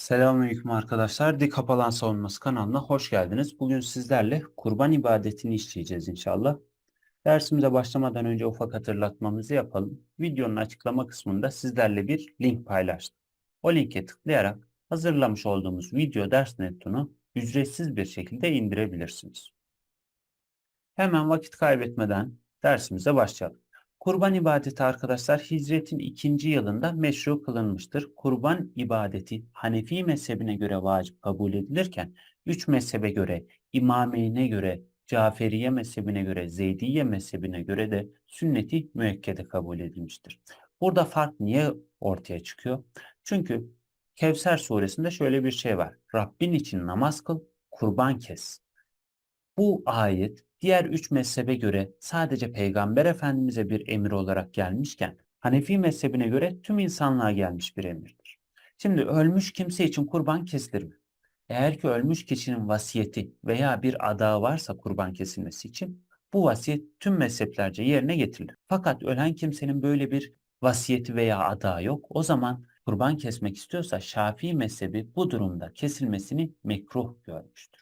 Selamünaleyküm arkadaşlar. Dik Kapalan Savunması kanalına hoş geldiniz. Bugün sizlerle kurban ibadetini işleyeceğiz inşallah. Dersimize başlamadan önce ufak hatırlatmamızı yapalım. Videonun açıklama kısmında sizlerle bir link paylaştım. O linke tıklayarak hazırlamış olduğumuz video ders netunu ücretsiz bir şekilde indirebilirsiniz. Hemen vakit kaybetmeden dersimize başlayalım. Kurban ibadeti arkadaşlar hicretin ikinci yılında meşru kılınmıştır. Kurban ibadeti Hanefi mezhebine göre vacip kabul edilirken üç mezhebe göre, İmameyn'e göre, Caferiye mezhebine göre, Zeydiye mezhebine göre de sünneti müekkede kabul edilmiştir. Burada fark niye ortaya çıkıyor? Çünkü Kevser suresinde şöyle bir şey var. Rabbin için namaz kıl, kurban kes. Bu ayet diğer üç mezhebe göre sadece Peygamber Efendimiz'e bir emir olarak gelmişken Hanefi mezhebine göre tüm insanlığa gelmiş bir emirdir. Şimdi ölmüş kimse için kurban kesilir mi? Eğer ki ölmüş kişinin vasiyeti veya bir adağı varsa kurban kesilmesi için bu vasiyet tüm mezheplerce yerine getirilir. Fakat ölen kimsenin böyle bir vasiyeti veya adağı yok. O zaman kurban kesmek istiyorsa Şafii mezhebi bu durumda kesilmesini mekruh görmüştür.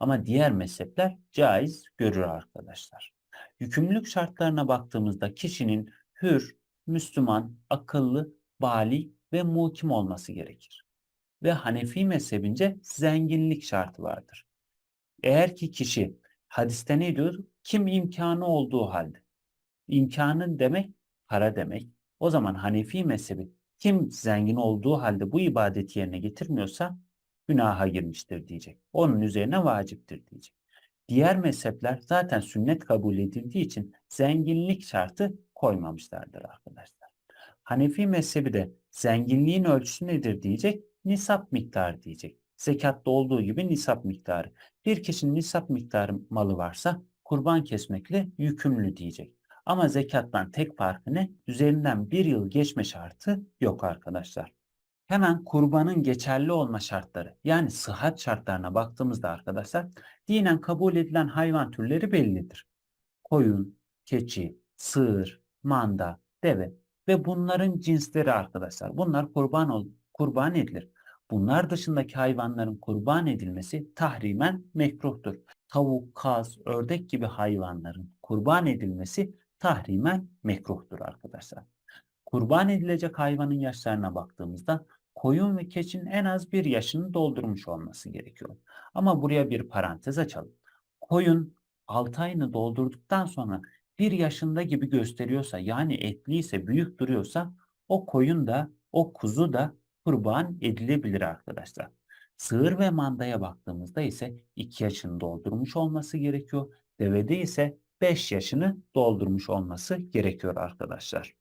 Ama diğer mezhepler caiz görür arkadaşlar. Yükümlülük şartlarına baktığımızda kişinin hür, Müslüman, akıllı, bali ve muhkim olması gerekir. Ve Hanefi mezhebince zenginlik şartı vardır. Eğer ki kişi hadiste ne diyor? Kim imkanı olduğu halde. İmkanı demek para demek. O zaman Hanefi mezhebi kim zengin olduğu halde bu ibadeti yerine getirmiyorsa günaha girmiştir diyecek. Onun üzerine vaciptir diyecek. Diğer mezhepler zaten sünnet kabul edildiği için zenginlik şartı koymamışlardır arkadaşlar. Hanefi mezhebi de zenginliğin ölçüsü nedir diyecek? Nisap miktarı diyecek. Zekatta olduğu gibi nisap miktarı. Bir kişinin nisap miktarı malı varsa kurban kesmekle yükümlü diyecek. Ama zekattan tek farkı ne? Üzerinden bir yıl geçme şartı yok arkadaşlar. Hemen kurbanın geçerli olma şartları yani sıhhat şartlarına baktığımızda arkadaşlar dinen kabul edilen hayvan türleri bellidir. Koyun, keçi, sığır, manda, deve ve bunların cinsleri arkadaşlar. Bunlar kurban ol, kurban edilir. Bunlar dışındaki hayvanların kurban edilmesi tahrimen mekruhtur. Tavuk, kaz, ördek gibi hayvanların kurban edilmesi tahrimen mekruhtur arkadaşlar. Kurban edilecek hayvanın yaşlarına baktığımızda koyun ve keçinin en az bir yaşını doldurmuş olması gerekiyor. Ama buraya bir parantez açalım. Koyun 6 ayını doldurduktan sonra bir yaşında gibi gösteriyorsa yani etliyse büyük duruyorsa o koyun da o kuzu da kurban edilebilir arkadaşlar. Sığır ve mandaya baktığımızda ise 2 yaşını doldurmuş olması gerekiyor. Devede ise 5 yaşını doldurmuş olması gerekiyor arkadaşlar.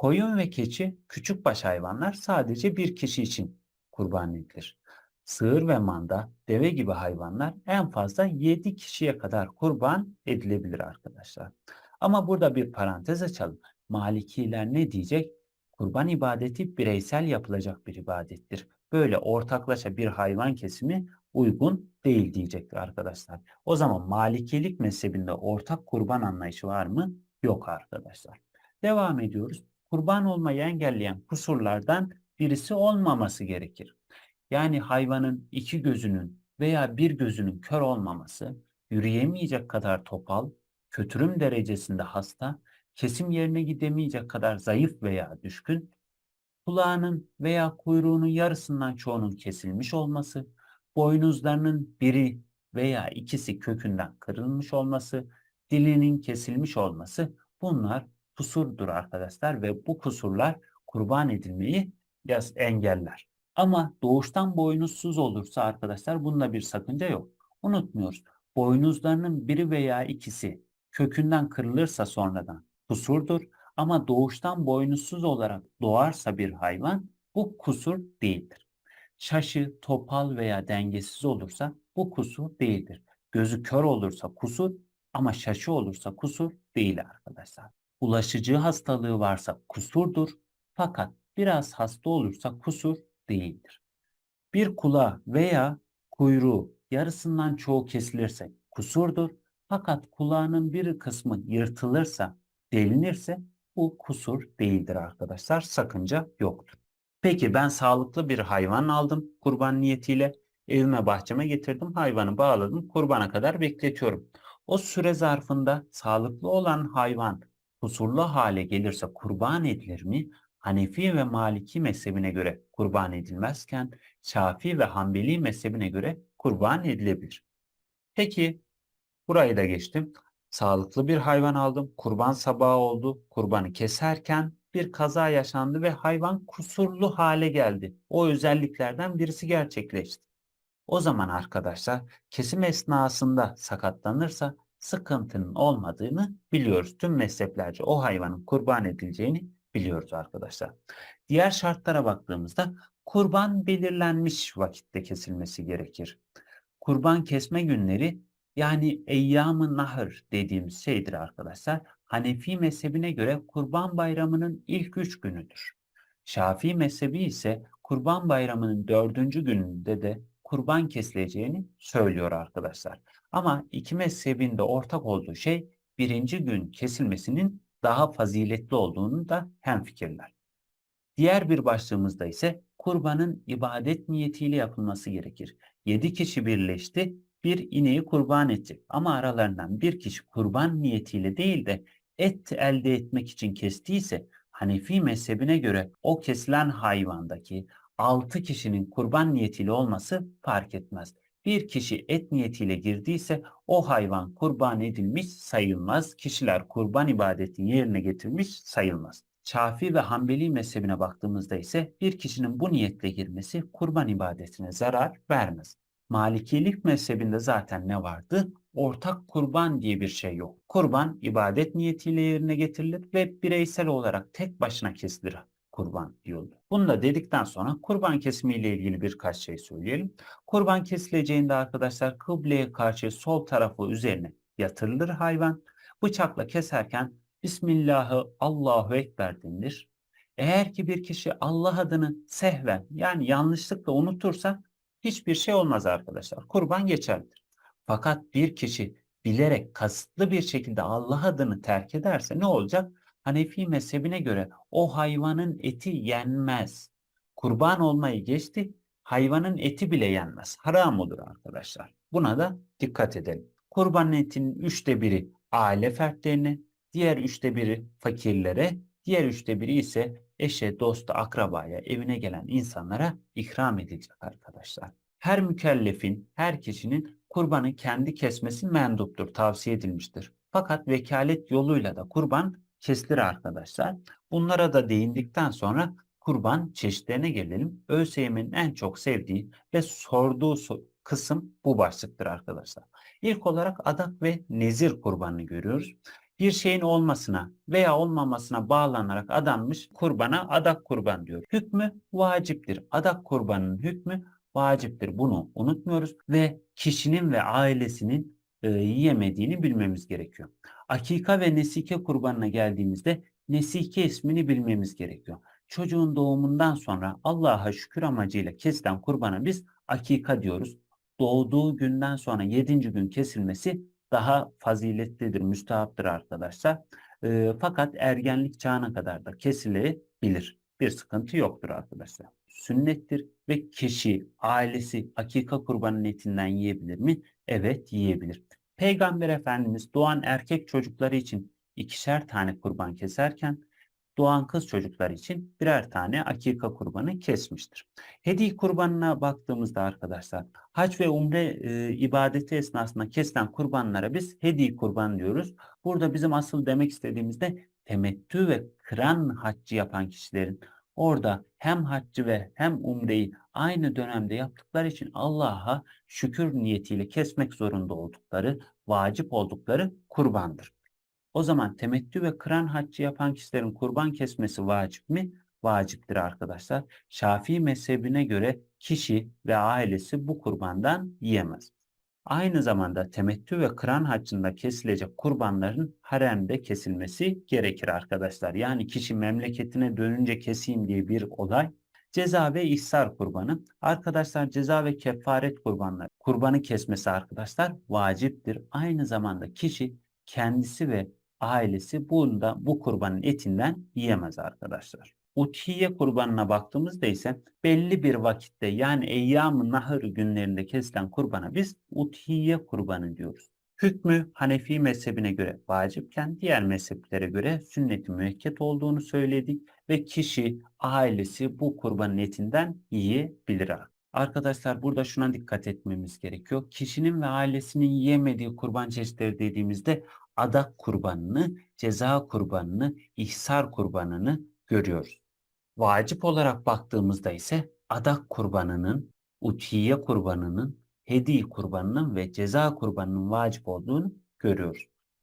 Koyun ve keçi küçükbaş hayvanlar sadece bir kişi için kurban edilir. Sığır ve manda, deve gibi hayvanlar en fazla 7 kişiye kadar kurban edilebilir arkadaşlar. Ama burada bir parantez açalım. Malikiler ne diyecek? Kurban ibadeti bireysel yapılacak bir ibadettir. Böyle ortaklaşa bir hayvan kesimi uygun değil diyecektir arkadaşlar. O zaman Malikilik mezhebinde ortak kurban anlayışı var mı? Yok arkadaşlar. Devam ediyoruz kurban olmayı engelleyen kusurlardan birisi olmaması gerekir. Yani hayvanın iki gözünün veya bir gözünün kör olmaması, yürüyemeyecek kadar topal, kötürüm derecesinde hasta, kesim yerine gidemeyecek kadar zayıf veya düşkün, kulağının veya kuyruğunun yarısından çoğunun kesilmiş olması, boynuzlarının biri veya ikisi kökünden kırılmış olması, dilinin kesilmiş olması bunlar kusurdur arkadaşlar ve bu kusurlar kurban edilmeyi engeller. Ama doğuştan boynuzsuz olursa arkadaşlar bunda bir sakınca yok. Unutmuyoruz. Boynuzlarının biri veya ikisi kökünden kırılırsa sonradan kusurdur. Ama doğuştan boynuzsuz olarak doğarsa bir hayvan bu kusur değildir. Şaşı, topal veya dengesiz olursa bu kusur değildir. Gözü kör olursa kusur ama şaşı olursa kusur değil arkadaşlar bulaşıcı hastalığı varsa kusurdur fakat biraz hasta olursa kusur değildir. Bir kula veya kuyruğu yarısından çoğu kesilirse kusurdur fakat kulağının bir kısmı yırtılırsa, delinirse bu kusur değildir arkadaşlar. Sakınca yoktur. Peki ben sağlıklı bir hayvan aldım kurban niyetiyle. Evime bahçeme getirdim. Hayvanı bağladım. Kurbana kadar bekletiyorum. O süre zarfında sağlıklı olan hayvan kusurlu hale gelirse kurban edilir mi? Hanefi ve Maliki mezhebine göre kurban edilmezken Şafii ve Hanbeli mezhebine göre kurban edilebilir. Peki burayı da geçtim. Sağlıklı bir hayvan aldım. Kurban sabahı oldu. Kurbanı keserken bir kaza yaşandı ve hayvan kusurlu hale geldi. O özelliklerden birisi gerçekleşti. O zaman arkadaşlar kesim esnasında sakatlanırsa sıkıntının olmadığını biliyoruz. Tüm mezheplerce o hayvanın kurban edileceğini biliyoruz arkadaşlar. Diğer şartlara baktığımızda kurban belirlenmiş vakitte kesilmesi gerekir. Kurban kesme günleri yani eyyam-ı nahır dediğimiz şeydir arkadaşlar. Hanefi mezhebine göre Kurban Bayramı'nın ilk üç günüdür. Şafii mezhebi ise Kurban Bayramı'nın dördüncü gününde de kurban kesileceğini söylüyor arkadaşlar. Ama iki mezhebin de ortak olduğu şey birinci gün kesilmesinin daha faziletli olduğunu da hemfikirler. Diğer bir başlığımızda ise kurbanın ibadet niyetiyle yapılması gerekir. Yedi kişi birleşti, bir ineği kurban edecek. Ama aralarından bir kişi kurban niyetiyle değil de et elde etmek için kestiyse Hanefi mezhebine göre o kesilen hayvandaki 6 kişinin kurban niyetiyle olması fark etmez. Bir kişi et niyetiyle girdiyse o hayvan kurban edilmiş sayılmaz. Kişiler kurban ibadetini yerine getirmiş sayılmaz. Şafii ve Hanbeli mezhebine baktığımızda ise bir kişinin bu niyetle girmesi kurban ibadetine zarar vermez. Malikilik mezhebinde zaten ne vardı? Ortak kurban diye bir şey yok. Kurban ibadet niyetiyle yerine getirilir ve bireysel olarak tek başına kesilir kurban diyordu. Bunu da dedikten sonra kurban kesimiyle ilgili birkaç şey söyleyelim. Kurban kesileceğinde arkadaşlar kıbleye karşı sol tarafı üzerine yatırılır hayvan. Bıçakla keserken Bismillahı Allahu Ekber denilir. Eğer ki bir kişi Allah adını sehven yani yanlışlıkla unutursa hiçbir şey olmaz arkadaşlar. Kurban geçerlidir. Fakat bir kişi bilerek kasıtlı bir şekilde Allah adını terk ederse ne olacak? Hanefi mezhebine göre o hayvanın eti yenmez. Kurban olmayı geçti, hayvanın eti bile yenmez. Haram olur arkadaşlar. Buna da dikkat edelim. Kurban etinin üçte biri aile fertlerine, diğer üçte biri fakirlere, diğer üçte biri ise eşe, dosta, akrabaya, evine gelen insanlara ikram edilecek arkadaşlar. Her mükellefin, her kişinin kurbanı kendi kesmesi menduptur, tavsiye edilmiştir. Fakat vekalet yoluyla da kurban kesilir arkadaşlar. Bunlara da değindikten sonra kurban çeşitlerine gelelim. ÖSYM'in en çok sevdiği ve sorduğu kısım bu başlıktır arkadaşlar. İlk olarak adak ve nezir kurbanını görüyoruz bir şeyin olmasına veya olmamasına bağlanarak adanmış kurbana adak kurban diyor. Hükmü vaciptir. Adak kurbanının hükmü vaciptir. Bunu unutmuyoruz ve kişinin ve ailesinin e, yiyemediğini bilmemiz gerekiyor. Akika ve nesike kurbanına geldiğimizde nesike ismini bilmemiz gerekiyor. Çocuğun doğumundan sonra Allah'a şükür amacıyla kesilen kurbana biz akika diyoruz. Doğduğu günden sonra 7. gün kesilmesi daha faziletlidir, müstahaptır arkadaşlar. E, fakat ergenlik çağına kadar da kesilebilir. Bir sıkıntı yoktur arkadaşlar. Sünnettir ve kişi, ailesi akika kurbanın etinden yiyebilir mi? Evet yiyebilir. Peygamber Efendimiz doğan erkek çocukları için ikişer tane kurban keserken doğan kız çocuklar için birer tane akika kurbanı kesmiştir. Hediye kurbanına baktığımızda arkadaşlar hac ve umre e, ibadeti esnasında kesilen kurbanlara biz hediye kurban diyoruz. Burada bizim asıl demek istediğimizde temettü ve kıran haccı yapan kişilerin orada hem haccı ve hem umreyi aynı dönemde yaptıkları için Allah'a şükür niyetiyle kesmek zorunda oldukları, vacip oldukları kurbandır. O zaman temettü ve kıran haccı yapan kişilerin kurban kesmesi vacip mi? Vaciptir arkadaşlar. Şafii mezhebine göre kişi ve ailesi bu kurbandan yiyemez. Aynı zamanda temettü ve kıran haccında kesilecek kurbanların haremde kesilmesi gerekir arkadaşlar. Yani kişi memleketine dönünce keseyim diye bir olay Ceza ve ihsar kurbanı. Arkadaşlar ceza ve kefaret kurbanları. Kurbanı kesmesi arkadaşlar vaciptir. Aynı zamanda kişi kendisi ve ailesi bunda bu kurbanın etinden yiyemez arkadaşlar. Utiye kurbanına baktığımızda ise belli bir vakitte yani eyyam-ı nahır günlerinde kesilen kurbana biz utiye kurbanı diyoruz. Hükmü Hanefi mezhebine göre vacipken diğer mezheplere göre sünnet-i müekket olduğunu söyledik ve kişi, ailesi bu kurbanın etinden yiyebilir. Arkadaşlar burada şuna dikkat etmemiz gerekiyor. Kişinin ve ailesinin yiyemediği kurban çeşitleri dediğimizde adak kurbanını, ceza kurbanını, ihsar kurbanını görüyoruz. Vacip olarak baktığımızda ise adak kurbanının, utiye kurbanının, hedi kurbanının ve ceza kurbanının vacip olduğunu görüyoruz.